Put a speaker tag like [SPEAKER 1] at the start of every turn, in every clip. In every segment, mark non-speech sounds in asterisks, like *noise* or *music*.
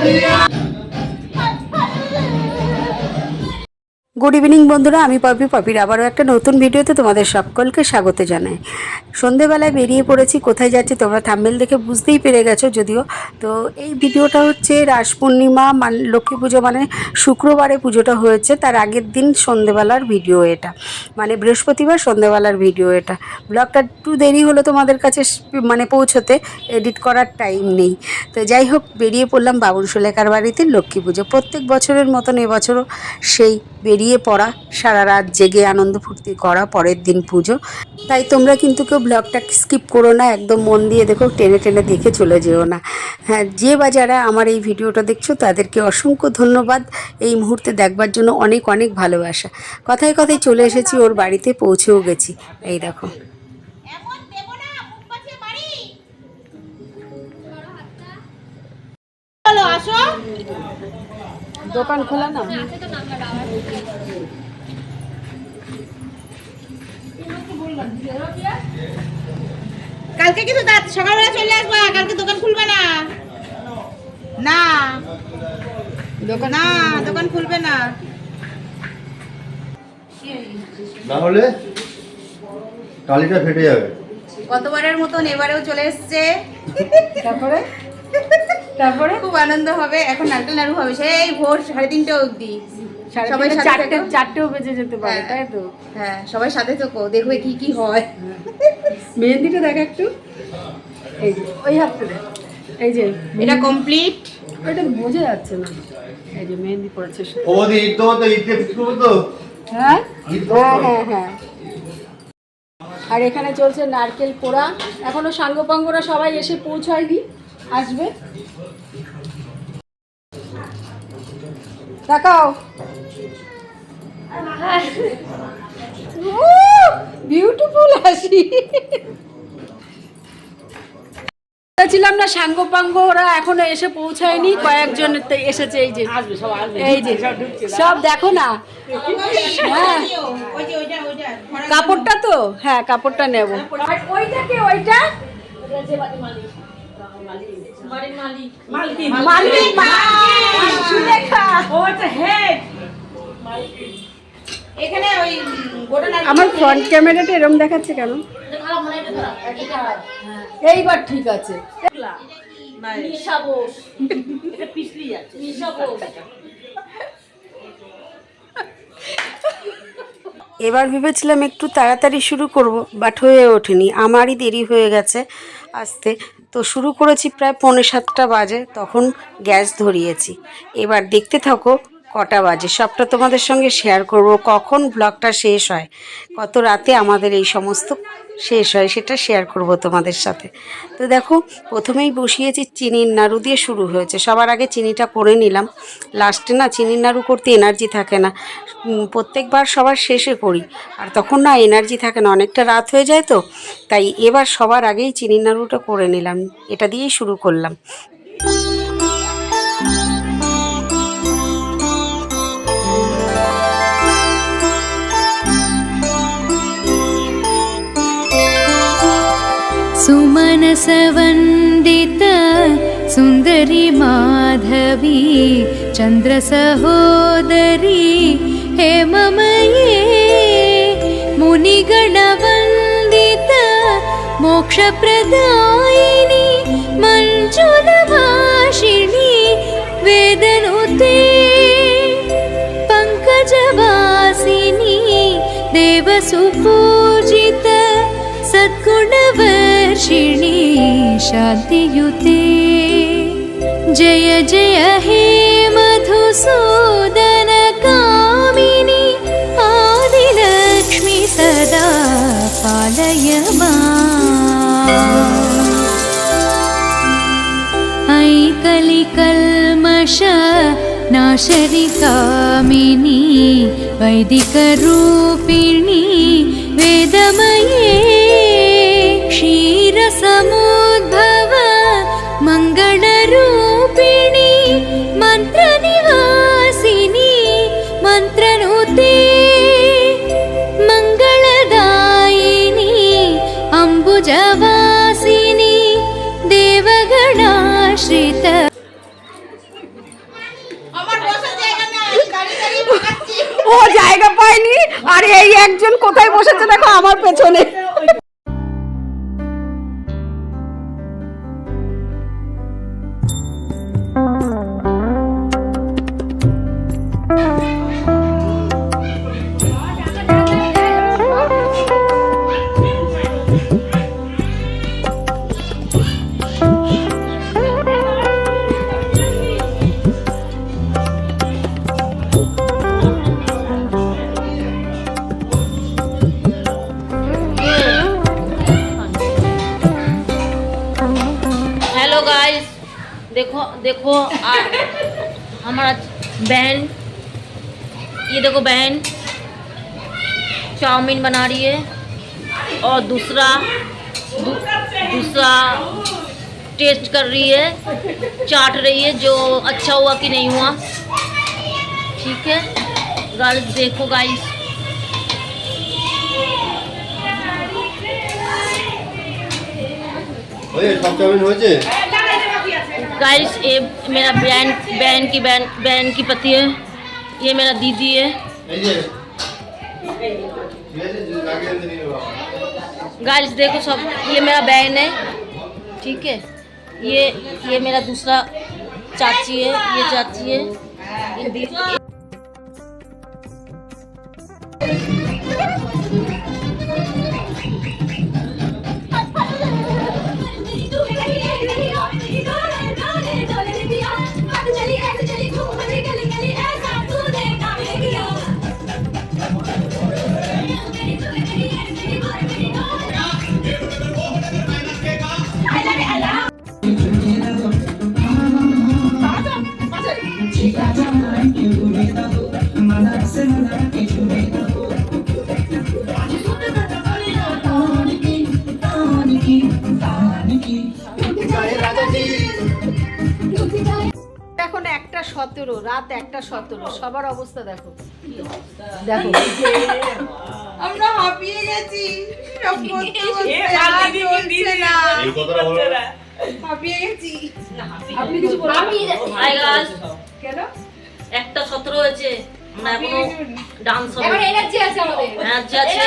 [SPEAKER 1] Adrián. Good evening বন্ধুরা। আমি poppy. পপির আবারও একটা নতুন ভিডিওতে তোমাদের সকলকে স্বাগত জানাই। সন্ধেবেলায় বেরিয়ে পড়েছি। কোথায় যাচ্ছি তোমরা থাম্বেল দেখে বুঝতেই পেরে গেছো যদিও। তো এই ভিডিওটা হচ্ছে রাস পূর্ণিমা, মান লক্ষ্মী পুজো মানে শুক্রবারে পুজোটা হয়েছে। তার আগের দিন সন্ধেবেলার ভিডিও এটা। মানে বৃহস্পতিবার সন্ধেবেলার ভিডিও এটা। ব্লগটা একটু দেরি হলো তোমাদের কাছে মানে পৌঁছতে। এডিট করার টাইম নেই। তো যাই হোক, বেরিয়ে পড়লাম বাবুল সুলেখার বাড়িতে লক্ষ্মী পুজো। প্রত্যেক বছরের মতন এবছরও সেই বেরিয়ে পড়া। সারা রাত জেগে আনন্দ ফুর্তি করা, পরের দিন পুজো। তাই তোমরা কিন্তু কেউ ব্লগটা স্কিপ করো না, একদম মন দিয়ে দেখো, টেনে টেনে দেখে চলে যেও না। হ্যাঁ যে বা যারা আমার এই ভিডিওটা দেখছ, তাদেরকে অসংখ্য ধন্যবাদ। এই মুহূর্তে দেখবার জন্য অনেক অনেক ভালোবাসা। কথায় কথায় চলে এসেছি, ওর বাড়িতে পৌঁছেও গেছি। এই দেখো।
[SPEAKER 2] আসো।
[SPEAKER 1] দোকান খোলা না?
[SPEAKER 2] কালকে কিন্তু রাত সকালবেলা চলে আসবা কালকে দোকান খুলবে না। না। দোকান না দোকান খুলবে না।
[SPEAKER 3] না হলে টালিটা ফেটে যাবে।
[SPEAKER 2] গতবারের মতন এবারেও চলে এসছে?
[SPEAKER 1] তারপরে? *laughs* তারপরে?
[SPEAKER 2] খুব আনন্দ হবে এখন নারকেল নাড়ু হবে সেই ভোর সাড়ে তিনটে অবধি। সবাই
[SPEAKER 1] চারটে চারটেও বেজে যেতে পারে
[SPEAKER 2] হ্যাঁ।
[SPEAKER 1] তাই তো?
[SPEAKER 2] হ্যাঁ সবাই সাথে থেকো দেখবে কি কি হয়।
[SPEAKER 1] মেহেন্দিটা দেখ একটু। এই যে ওই হাতটা দেখ। এই যে
[SPEAKER 2] এটা কমপ্লিট
[SPEAKER 1] এটা বোঝা যাচ্ছে না। এই যে মেহেন্দি পড়েছে।
[SPEAKER 3] ও দি তো তো ঈদে ফিক্স তো?
[SPEAKER 1] হ্যাঁ?
[SPEAKER 3] তো
[SPEAKER 1] হ্যাঁ হ্যাঁ হ্যাঁ। আর এখানে চলছে নারকেল পোড়া। এখনও সাঙ্গপাঙ্গরা সবাই এসে পৌঁছায়নি। আসবে? তাকাও। বিউটিফুল হাসি। বলেছিলাম না সাঙ্গপাঙ্গ ওরা এখনও এসে পৌঁছায়নি কয়েকজন এসেছে এই যে। এই যে সব দেখো না। হ্যাঁ। কাপড়টা তো? হ্যাঁ কাপড়টা নেব। ওইটা? কে ওইটা মালিক। সুলেখা
[SPEAKER 2] এখানে ওই
[SPEAKER 1] আমার ফ্রন্ট ক্যামেরাটা এরকম দেখাচ্ছে কেন? এইবার ঠিক আছে। এবার ভেবেছিলাম একটু তাড়াতাড়ি শুরু করব বাট হয়ে ওঠেনি। আমারই দেরি হয়ে গেছে আসতে। তো শুরু করেছি প্রায় পৌনে সাতটা বাজে তখন গ্যাস ধরিয়েছি। এবার দেখতে থাকো কটা বাজে? সবটা তোমাদের সঙ্গে শেয়ার করব। কখন ব্লগটা শেষ হয়? কত রাতে আমাদের এই সমস্ত শেষ হয় সেটা শেয়ার করব তোমাদের সাথে। তো দেখো, প্রথমেই বসিয়েছি চিনির নাড়ু দিয়ে শুরু হয়েছে। সবার আগে চিনিটা করে নিলাম। লাস্টে না চিনির নাড়ু করতে এনার্জি থাকে না। প্রত্যেকবার সবার শেষে করি। আর তখন না এনার্জি থাকে না। অনেকটা রাত হয়ে যায় তো। তাই এবার সবার আগেই চিনির নাড়ুটা করে নিলাম। এটা দিয়েই শুরু করলাম।
[SPEAKER 4] सुमनसवन्दित सुन्दरि माधवी चन्द्रसहोदरी हेममये मुनिगणवन्दित मोक्षप्रदायिनि मञ्जुलभाषिणि वेदनुते पङ्कजवासिनी देवसुपूजित शान्तियुते जय जय हे मधुसूदन कामिनि आदिलक्ष्मि सदा पालय माम्। ऐकलिकल्मष नाशरिकामिनी वैदिकरूपिणी वेदमये समुद्भव मङ्गलरूपिणि मन्त्रनिवासिनि मन्त्रनुते मङ्गलदायिनि अम्बुजवासिनि देवगणाश्रित
[SPEAKER 5] ও জায়গা পায়নি আর এই একজন কোথায় বসেছে দেখো আমার পেছনে
[SPEAKER 6] देखो हमारा बहन ये देखो बहन चाउमीन बना रही है और दूसरा दू, दूसरा टेस्ट कर रही है चाट रही है जो अच्छा हुआ कि नहीं हुआ। ठीक है? गाइस देखो गाइस
[SPEAKER 3] सब चाउमीन हो
[SPEAKER 6] गाइस ये मेरा बहन बहन की बहन बहन की पति है। ये मेरा दीदी है। गाइस देखो सब, ये मेरा बहन है। ठीक है? ये ये मेरा दूसरा चाची है, ये चाची है।
[SPEAKER 5] সতেরো রাত একটা সতেরো সবার অবস্থা দেখো। দেখো।
[SPEAKER 2] আমরা হাঁপিয়ে গেছি হাঁপিয়ে
[SPEAKER 5] আপনি কিছু কেন?
[SPEAKER 6] একটা সতেরো হয়েছে। আমরা এখনও ডান্স হবে।
[SPEAKER 7] এবার এনার্জি আছে আমাদের।
[SPEAKER 6] এনার্জি আছে।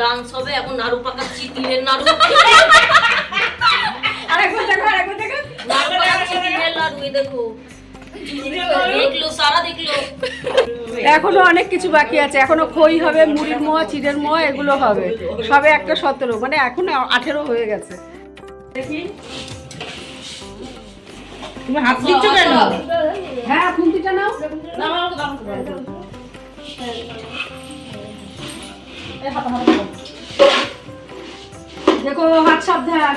[SPEAKER 6] ডান্স হবে। এখন নাড়ু পাকাচ্ছি তিলের নাড়ু।
[SPEAKER 5] আরেকবার দেখো আরেকবার দেখো।
[SPEAKER 6] নাড়ু পাকাচ্ছি তিলের নাড়ু দেখো। দেখল সারা দেখল
[SPEAKER 5] এখনও অনেক কিছু বাকি আছে। এখনও খই হবে, মুড়ির মোয়া, চিড়ের মোয়া, এগুলো হবে। সবে একটা সতেরো মানে এখন আঠেরো হয়ে গেছে। হ্যাঁ দেখো, হাত সাবধান।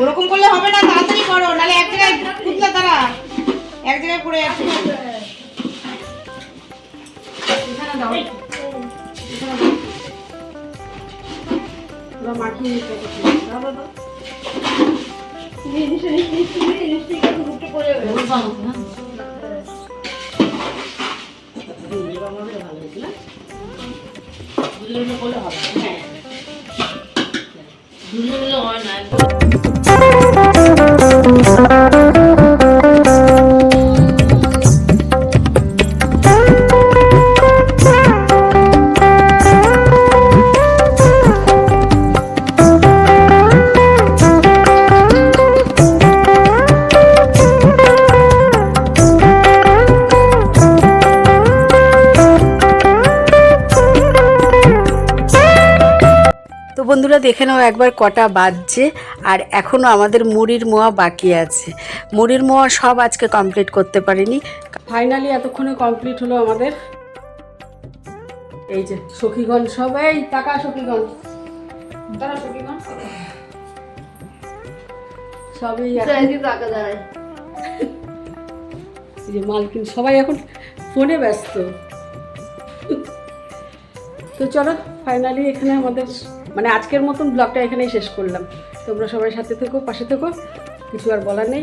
[SPEAKER 2] ওরকম করলে না তাড়াতাড়ি করো, নাহলে এক জায়গায় কুতলা তারা। এক জায়গায় পড়ে যাচ্ছে
[SPEAKER 5] এখানে দাও। এখানে দাও তো বন্ধুরা দেখে নাও একবার কটা বাজছে আর এখনও আমাদের মুড়ির মোয়া বাকি আছে। মুড়ির মোয়া সব আজকে কমপ্লিট করতে পারিনি। ফাইনালি এতক্ষণে কমপ্লিট হলো আমাদের। এই যে সখীগণ সবাই টাকা সখীগণ। তারা সখীগণ? সবই এই যে মালকিন সবাই এখন ফোনে ব্যস্ত। তো চলো ফাইনালি এখানে আমাদের মানে আজকের মতন ব্লগটা এখানেই শেষ করলাম। তোমরা সবাই সাথে থেকো, পাশে থেকো। কিছু আর বলার নেই।